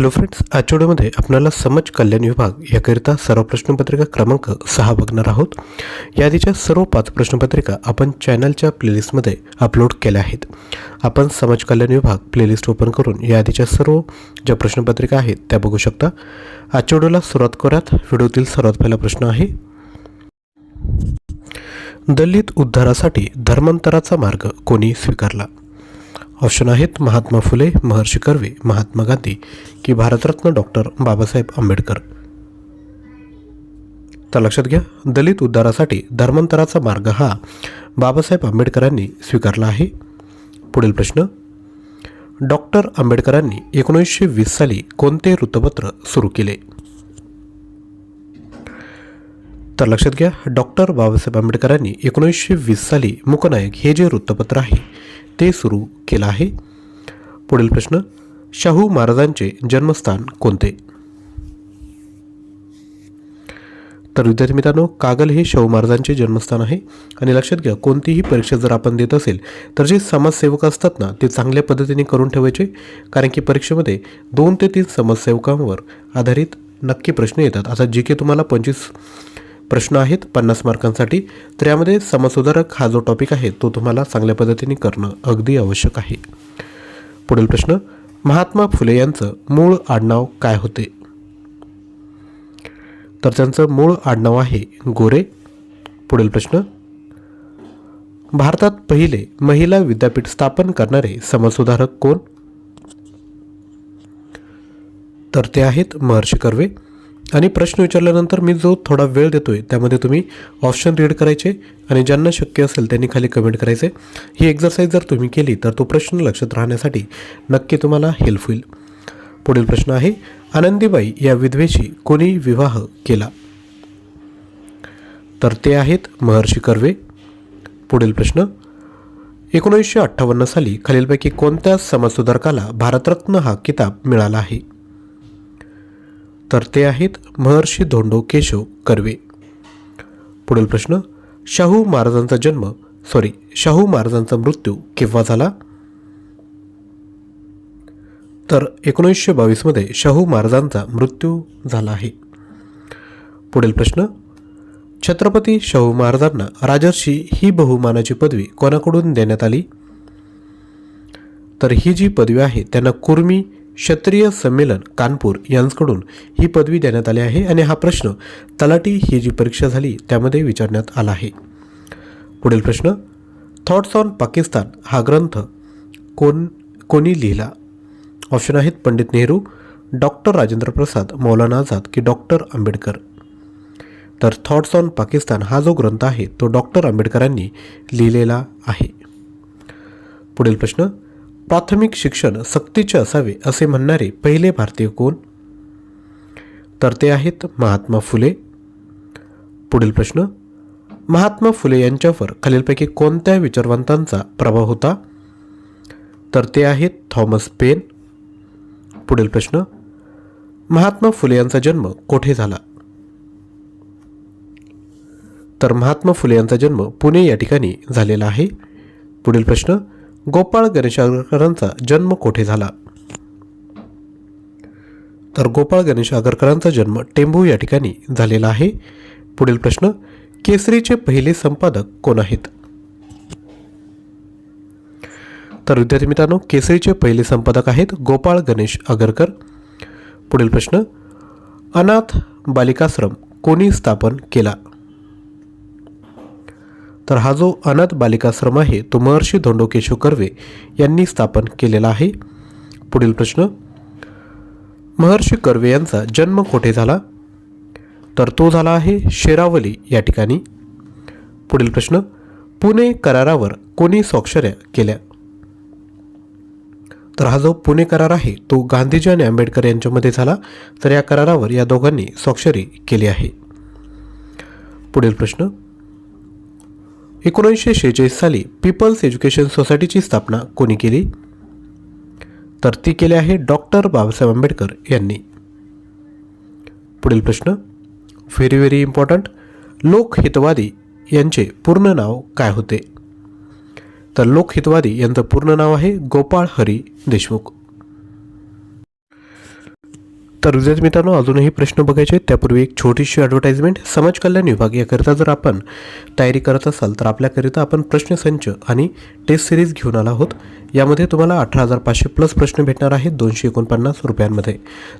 Hello friends आजच्या व्हिडिओमध्ये आपल्याला समाज कल्याण विभाग याकरिता सर्व प्रश्नपत्रिका क्रमांक सहा बघणार आहोत. यादीच्या सर्व पाच प्रश्नपत्रिका आपण चॅनलच्या प्लेलिस्टमध्ये अपलोड केल्या आहेत. आपण समाज कल्याण विभाग प्लेलिस्ट ओपन करून यादीच्या सर्व ज्या प्रश्नपत्रिका आहेत त्या बघू शकता. आजच्या व्हिडिओला सुरुवात करूयात. व्हिडिओतील सर्वात पहिला प्रश्न आहे दलित उद्धारासाठी धर्मांतराचा मार्ग कोणी स्वीकारला? ऑप्शन आहेत महात्मा फुले महर्षी कर्वे महात्मा गांधी की भारतरत्न डॉक्टर बाबासाहेब आंबेडकर. तर लक्षात घ्या दलित उद्धारासाठी धर्मांतराचा मार्ग हा बाबासाहेब आंबेडकरांनी स्वीकारला आहे. पुढील प्रश्न डॉक्टर आंबेडकरांनी एकोणीसशे वीस साली कोणते वृत्तपत्र सुरू केले? तर लक्षात घ्या डॉक्टर बाबासाहेब आंबेडकरांनी एकोणीसशे वीस साली मुकनायक हे जे वृत्तपत्र आहे ते सुरू केलं आहे. पुढील प्रश्न शाहू महाराजांचे जन्मस्थान कोणते? तर विद्यार्थी मित्रांनो कागल हे शाहू महाराजांचे जन्मस्थान आहे. आणि लक्षात घ्या कोणतीही परीक्षा जर आपण देत असेल तर जे समाजसेवक असतात ना ते चांगल्या पद्धतीने करून ठेवायचे. कारण की परीक्षेमध्ये दोन ते तीन समाजसेवकांवर आधारित नक्की प्रश्न येतात. आता जे की तुम्हाला पंचवीस प्रश्न आहेत पन्नास मार्कांसाठी तर यामध्ये समाजसुधारक हा जो टॉपिक आहे तो तुम्हाला चांगल्या पद्धतीने करणं अगदी आवश्यक आहे. पुढील प्रश्न महात्मा फुले यांचं मूळ आडनाव काय होते? तर त्यांचं मूळ आडनाव आहे गोरे. पुढील प्रश्न भारतात पहिले महिला विद्यापीठ स्थापन करणारे समाजसुधारक कोण? तर ते आहेत महर्षी कर्वे. आणि प्रश्न विचारल्यानंतर मी जो थोडा वेळ देतोय त्यामध्ये तुम्ही ऑप्शन रीड करायचे आणि ज्यांना शक्य असेल त्यांनी खाली कमेंट करायचे. ही एक्झरसाईज जर तुम्ही केली तर तो प्रश्न लक्षात राहण्यासाठी नक्की तुम्हाला हेल्प होईल पुढील प्रश्न आहे आनंदीबाई या विधवेशी कोणी विवाह केला? तर ते आहेत महर्षी कर्वे. पुढील प्रश्न एकोणीसशे अठ्ठावन्न साली खालीलपैकी कोणत्या समाजसुधारकाला भारतरत्न हा किताब मिळाला आहे? तर ते आहेत महर्षी धोंडो केशव कर्वे. पुढील प्रश्न शाहू महाराजांचा जन्म सॉरी शाहू महाराजांचा मृत्यू केव्हा झाला? तर एकोणीसशे बावीसमध्ये शाहू महाराजांचा मृत्यू झाला आहे. पुढील प्रश्न छत्रपती शाहू महाराजांना राजर्षी ही बहुमानाची पदवी कोणाकडून देण्यात आली? तर ही जी पदवी आहे त्यांना कुर्मी क्षत्रिय संमेलन कानपूर यांकडून ही पदवी देण्यात आली आहे आणि हा प्रश्न तलाटी ही जी परीक्षा झाली त्यामध्ये विचारण्यात आला आहे. पुढील प्रश्न थॉट्स ऑन पाकिस्तान हा ग्रंथ कोण कोणी लिहिला? ऑप्शन आहेत पंडित नेहरू डॉक्टर राजेंद्र प्रसाद मौलाना आझाद की डॉक्टर आंबेडकर. तर थॉट्स ऑन पाकिस्तान हा जो ग्रंथ आहे तो डॉक्टर आंबेडकरांनी लिहिलेला आहे. पुढील प्रश्न प्राथमिक शिक्षण सक्तीचे असावे असे म्हणणारे पहिले भारतीय कोण? तर ते आहेत महात्मा फुले. पुढील प्रश्न महात्मा फुले यांच्यावर खालीलपैकी कोणत्या विचारवंतांचा प्रभाव होता? तर ते आहेत थॉमस पेन. पुढील प्रश्न महात्मा फुले यांचा जन्म कोठे झाला? तर महात्मा फुले यांचा जन्म पुणे या ठिकाणी झालेला आहे. पुढील प्रश्न गोपाळ गणेश आगरकरांचा जन्म कोठे झाला? तर गोपाळ गणेश आगरकरांचा जन्म टेंभू या ठिकाणी झालेला आहे. पुढील प्रश्न केसरीचे पहिले संपादक कोण आहेत? तर विद्यार्थी मित्रांनो केसरीचे पहिले संपादक आहेत गोपाळ गणेश आगरकर. पुढील प्रश्न अनाथ बालिकाश्रम कोणी स्थापन केला? तर हा जो अनाथ बालिकाश्रम आहे तो महर्षी धोंडोकेशव कर्वे यांनी स्थापन केलेला आहे. पुढील प्रश्न. महर्षी कर्वे यांचा जन्म कोठे झाला? तर तो झाला आहे शेरावली या ठिकाणी. पुढील प्रश्न. पुणे करारावर कोणी स्वाक्षऱ्या केल्या? तर हा जो पुणे करार आहे तो गांधीजी आणि आंबेडकर यांच्यामध्ये झाला. तर या करारावर या दोघांनी स्वाक्षरी केली आहे. पुढील प्रश्न. एकोणीसशे शेहेचाळीस साली पीपल्स एज्युकेशन सोसायटीची स्थापना कोणी केली? तर ती केली आहे डॉक्टर बाबासाहेब आंबेडकर यांनी. पुढील प्रश्न व्हेरी व्हेरी इम्पॉर्टंट लोकहितवादी यांचे पूर्ण नाव काय होते? तर लोकहितवादी यांचं पूर्ण नाव आहे गोपाळ हरी देशमुख. तर विद्यार्थी मित्रांनो अजूनही प्रश्न बघायचे आहेत. त्यापूर्वी एक छोटीशी ॲडव्हर्टाइजमेंट समाज कल्याण विभाग याकरिता जर आपण तयारी करत असाल तर आपल्याकरिता आपण प्रश्नसंच आणि टेस्ट सिरीज घेऊन आला आहोत. यामध्ये तुम्हाला अठरा हजार पाचशे प्लस प्रश्न भेटणार आहेत दोनशे एकोणपन्नास रुपयांमध्ये.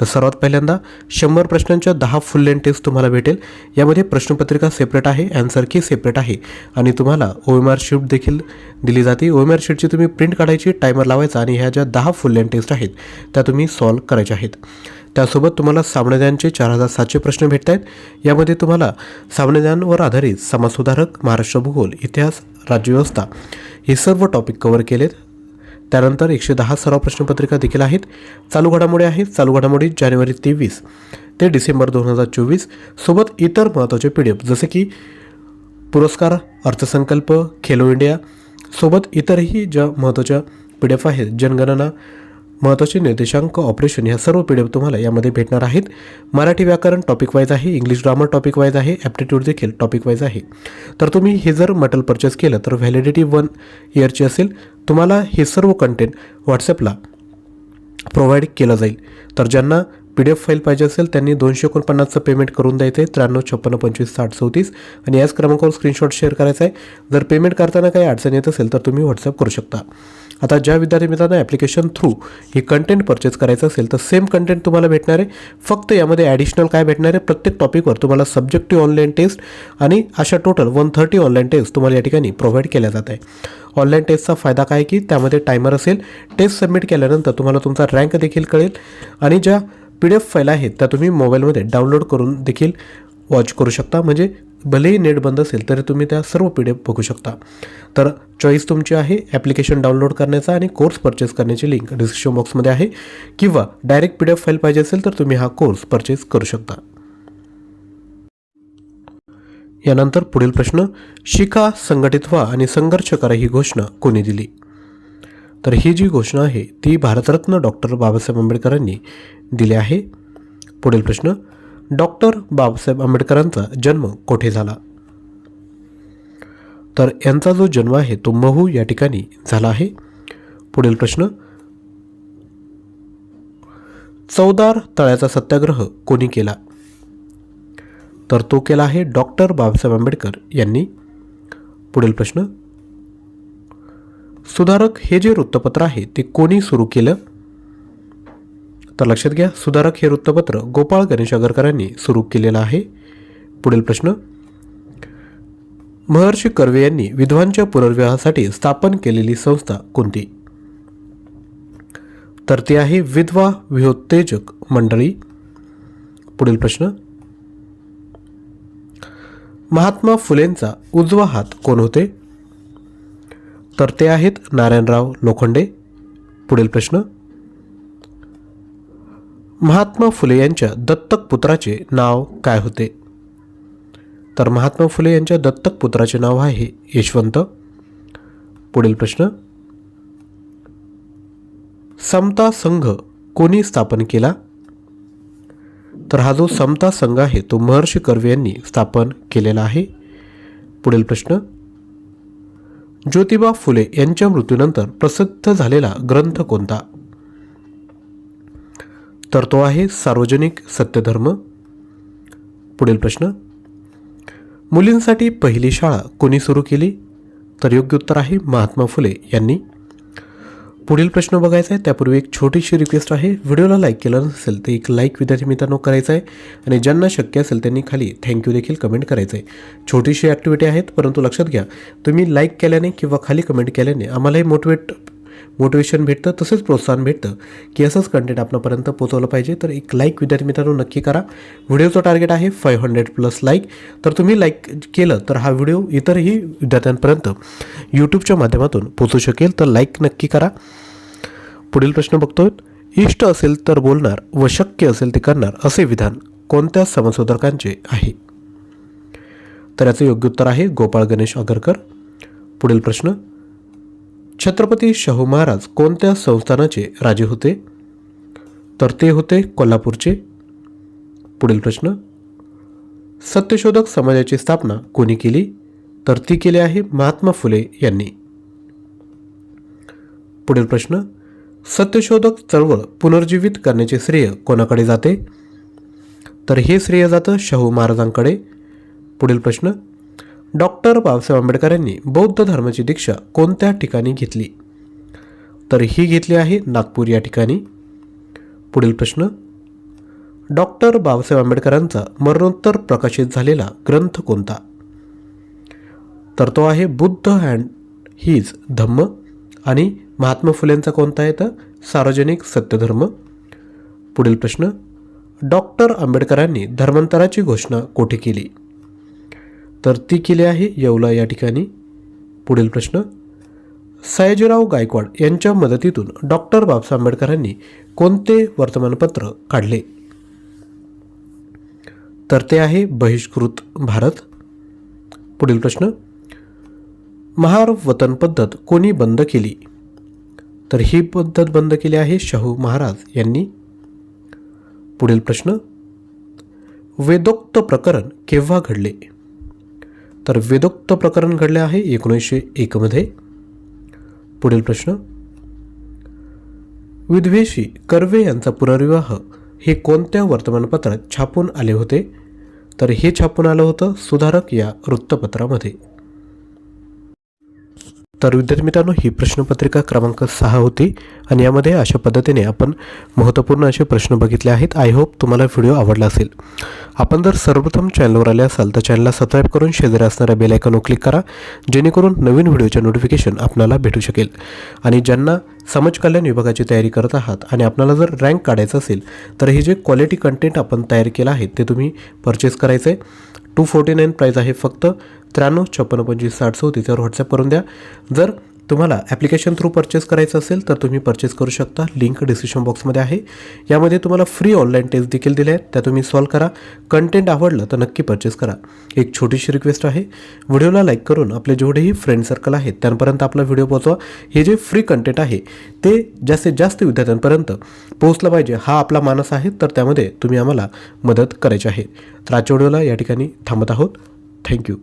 तर सर्वात पहिल्यांदा शंभर प्रश्नांच्या दहा फुल लेन टेस्ट तुम्हाला भेटेल. यामध्ये प्रश्नपत्रिका सेपरेट आहे अँसर की सेपरेट आहे आणि तुम्हाला ओ एम आर शीट देखील दिली जाते. ओ एम आर शीटची तुम्ही प्रिंट काढायची टायमर लावायचा आणि ह्या ज्या दहा फुल लेन टेस्ट आहेत त्या तुम्ही सॉल्व करायच्या आहेत. त्यासोबत तुम्हाला सामान्यज्ञानचे चार हजार सातशे प्रश्न भेटत आहेत. यामध्ये तुम्हाला सामान्यज्ञानवर आधारित समाजसुधारक महाराष्ट्र भूगोल इतिहास राज्यव्यवस्था हे सर्व टॉपिक कव्हर केलेत. त्यानंतर एकशे दहा सराव प्रश्नपत्रिका देखील आहेत. चालू घडामोडी आहेत. चालू घडामोडी जानेवारी तेवीस ते डिसेंबर दोन हजार चोवीस सोबत इतर महत्त्वाचे पी डी एफ जसे की पुरस्कार अर्थसंकल्प खेलो इंडिया सोबत इतरही ज्या महत्त्वाच्या पी डी एफ आहेत जनगणना महत्त्वाचे निर्देशांक ऑपरेशन ह्या सर्व पी डी एफ तुम्हाला यामध्ये भेटणार आहेत. मराठी व्याकरण टॉपिक वाईज आहे इंग्लिश ग्रामर टॉपिक वाईज आहे ॲप्टिट्यूड देखील टॉपिक वाईज आहे. तर तुम्ही हे जर मटल परचेस केलं तर व्हॅलिडिटी वन इयरची असेल. तुम्हाला हे सर्व कंटेंट व्हॉट्सॲपला प्रोव्हाइड केलं जाईल. तर ज्यांना पी डी एफ फाईल पाहिजे असेल त्यांनी दोनशे एकोणपन्नासचं पेमेंट करून द्यायचं आहे त्र्याण्णव छप्पन्न पंचवीस साठ चौतीस. आणि याच क्रमांकावर स्क्रीनशॉट शेअर करायचा आहे. जर पेमेंट करताना काही अडचण येत असेल तर तुम्ही व्हॉट्सअप करू शकता. आता ज्या विद्यार्थी मित्रांना ॲप्लिकेशन थ्रू हे कंटेंट परचेस करायचं असेल तर सेम कंटेंट तुम्हाला भेटणार आहे. फक्त यामध्ये ॲडिशनल काय भेटणार आहे? प्रत्येक टॉपिकवर तुम्हाला सब्जेक्टिव्ह ऑनलाईन टेस्ट आणि अशा total one thirty online test तुम्हाला या ठिकाणी प्रोव्हाइड केल्या जात आहे. ऑनलाईन टेस्टचा फायदा काय की त्यामध्ये टायमर असेल टेस्ट सबमिट केल्यानंतर तुम्हाला तुमचा रँक देखील कळेल आणि ज्या पी डी एफ फाईल आहेत त्या तुम्ही मोबाईलमध्ये डाउनलोड करून देखील वॉच करू शकता. म्हणजे भलेही नेट बंद असेल तरी तुम्ही त्या सर्व पी डी एफ बघू शकता. तर चॉईस तुमची आहे ॲप्लिकेशन डाउनलोड करण्याचा आणि कोर्स परचेस करण्याची लिंक डिस्क्रिप्शन बॉक्समध्ये आहे. किंवा direct P D F file पाहिजे असेल तर तुम्ही हा कोर्स परचेस करू शकता. यानंतर पुढील प्रश्न शिका संघटित व्हा आणि संघर्ष करा ही घोषणा कोणी दिली? तर ही जी घोषणा आहे ती भारतरत्न डॉक्टर बाबासाहेब आंबेडकरांनी दिली आहे. पुढील प्रश्न डॉक्टर बाबासाहेब आंबेडकरांचा जन्म कोठे झाला? तर यांचा जो जन्म आहे तो महू या ठिकाणी झाला आहे. पुढील प्रश्न. चौदार तळ्याचा सत्याग्रह कोणी केला? तर तो केला आहे डॉक्टर बाबासाहेब आंबेडकर यांनी. पुढील प्रश्न. सुधारक हे जे वृत्तपत्र आहे ते कोणी सुरू केलं? तर लक्षात घ्या सुधारक हे वृत्तपत्र गोपाळ गणेश आगरकरांनी सुरू केलेलं आहे. पुढील प्रश्न. महर्षी कर्वे यांनी विधवांच्या पुनर्विवाहासाठी स्थापन केलेली संस्था कोणती? तर ती आहे विधवा विहोत्तेजक मंडळी. पुढील प्रश्न. महात्मा फुलेंचा उजवा हात कोण होते? तर ते आहेत नारायणराव लोखंडे. पुढील प्रश्न. महात्मा फुले यांच्या दत्तक पुत्राचे नाव काय होते? तर महात्मा फुले यांच्या दत्तक पुत्राचे नाव आहे यशवंत. पुढील प्रश्न. समता संघ कोणी स्थापन केला? तर हा जो समता संघ आहे तो महर्षी कर्वे यांनी स्थापन केलेला आहे. पुढील प्रश्न. ज्योतिबा फुले यांच्या मृत्यूनंतर प्रसिद्ध झालेला ग्रंथ कोणता? तर तो आहे सार्वजनिक सत्यधर्म. पुढील प्रश्न. मुलींसाठी पहिली शाळा कोणी सुरू केली? तर योग्य उत्तर आहे महात्मा फुले यांनी. पुढील प्रश्न बघायचा आहे. त्यापूर्वी एक छोटीशी रिक्वेस्ट आहे. व्हिडिओला लाईक केलं नसेल तर एक लाईक विद्यार्थी मित्रांनो करायचं आहे. आणि ज्यांना शक्य असेल त्यांनी खाली थँक्यू देखील कमेंट करायचं आहे. छोटीशी ॲक्टिव्हिटी आहेत परंतु लक्षात घ्या. तुम्ही लाईक केल्याने किंवा खाली कमेंट केल्याने आम्हालाही मोटिवेट मोटिवेशन भेटतं तसेच प्रोत्साहन भेटतं. की असंच कंटेंट आपणापर्यंत पोचवलं पाहिजे. तर एक लाईक विद्यार्थी मित्रांनो नक्की करा. व्हिडिओचं टार्गेट आहे फाईव्ह हंड्रेड प्लस लाईक तर तुम्ही लाईक केलं तर हा व्हिडिओ इतरही विद्यार्थ्यांपर्यंत यूट्यूबच्या माध्यमातून पोचू शकेल. तर लाईक नक्की करा. पुढील प्रश्न बघतोय. इष्ट असेल तर बोलणार व शक्य असेल ते करणार असे विधान कोणत्या समाजसुधारकांचे आहे? तर याचं योग्य उत्तर आहे गोपाळ गणेश आगरकर पुढील प्रश्न छत्रपती शाहू महाराज कोणत्या संस्थानाचे राजे होते? तर ते होते कोल्हापूरचे. पुढील प्रश्न. सत्यशोधक समाजाची स्थापना कोणी केली? तर ती केली आहे महात्मा फुले यांनी. पुढील प्रश्न. सत्यशोधक चळवळ पुनर्जीवित करण्याचे श्रेय कोणाकडे जाते? तर हे श्रेय जातं शाहू महाराजांकडे. पुढील प्रश्न. डॉक्टर बाबासाहेब आंबेडकरांनी बौद्ध धर्माची दीक्षा कोणत्या ठिकाणी घेतली? तर ही घेतली आहे नागपूर या ठिकाणी. पुढील प्रश्न. डॉक्टर बाबासाहेब आंबेडकरांचा मरणोत्तर प्रकाशित झालेला ग्रंथ कोणता? तर तो आहे बुद्ध अँड हीज धम्म आणि महात्मा फुलेंचा कोणता आहे तर? सार्वजनिक सत्यधर्म. पुढील प्रश्न. डॉक्टर आंबेडकरांनी धर्मांतराची घोषणा कोठे केली? तर ती केली आहे येवला या ठिकाणी. पुढील प्रश्न. सयाजीराव गायकवाड यांच्या मदतीतून डॉक्टर बाबासाहेब आंबेडकरांनी कोणते वर्तमानपत्र काढले? तर ते आहे बहिष्कृत भारत. पुढील प्रश्न. महार वतन पद्धत कोणी बंद केली? तर ही पद्धत बंद केली आहे शाहू महाराज यांनी. पुढील प्रश्न. वेदोक्त प्रकरण केव्हा घडले? तर वेदोक्त प्रकरण घडले आहे एकोणीसशे एकमध्ये पुढील प्रश्न. विधवेशी कर्वे यांचा पुनर्विवाह हे कोणत्या वर्तमानपत्रात छापून आले होते? तर हे छापून आलं होतं सुधारक या वृत्तपत्रामध्ये. तर विद्यार्थी मित्रांनो ही प्रश्नपत्रिका क्रमांक सहा होती आणि यामध्ये अशा पद्धतीने आपण महत्त्वपूर्ण असे प्रश्न बघितले आहेत. आय होप तुम्हाला व्हिडिओ आवडला असेल. आपण जर सर्वप्रथम चॅनलवर आले असाल तर चॅनलला सबस्क्राईब करून शेजारी असणाऱ्या बेलायकॉनवर क्लिक करा जेणेकरून नवीन व्हिडिओचे नोटिफिकेशन आपल्याला भेटू शकेल. आणि ज्यांना समाज कल्याण विभागाची तयारी करत आहात आणि आपल्याला जर रँक काढायचं असेल तर हे जे क्वालिटी कंटेंट आपण तयार केलं आहे ते तुम्ही परचेस करायचं आहे टू फोर्टी नाईन प्राईज आहे फक्त त्र्याण्णव छप्पन्न पंचवीस साठ चौतीसवर व्हॉट्सअप करून द्या. जर तुम्हाला ॲप्लिकेशन थ्रू परचेस करायचं असेल तर तुम्ही परचेस करू शकता. लिंक डिस्क्रिप्शन बॉक्समध्ये आहे. यामध्ये तुम्हाला फ्री ऑनलाईन टेस्ट देखील दिल्या आहेत. त्या तुम्ही सॉल्व करा. कंटेंट आवडलं तर नक्की परचेस करा. एक छोटीशी रिक्वेस्ट आहे. व्हिडिओला लाईक करून आपले जेवढेही फ्रेंड सर्कल आहेत त्यांपर्यंत आपला व्हिडिओ पोहोचवा. हे जे फ्री कंटेंट आहे ते जास्तीत जास्त विद्यार्थ्यांपर्यंत पोहोचलं पाहिजे. हा आपला मानस आहे तर त्यामध्ये तुम्ही आम्हाला मदत करायची आहे. तर आजच्या व्हिडिओला या ठिकाणी थांबत आहोत. थँक्यू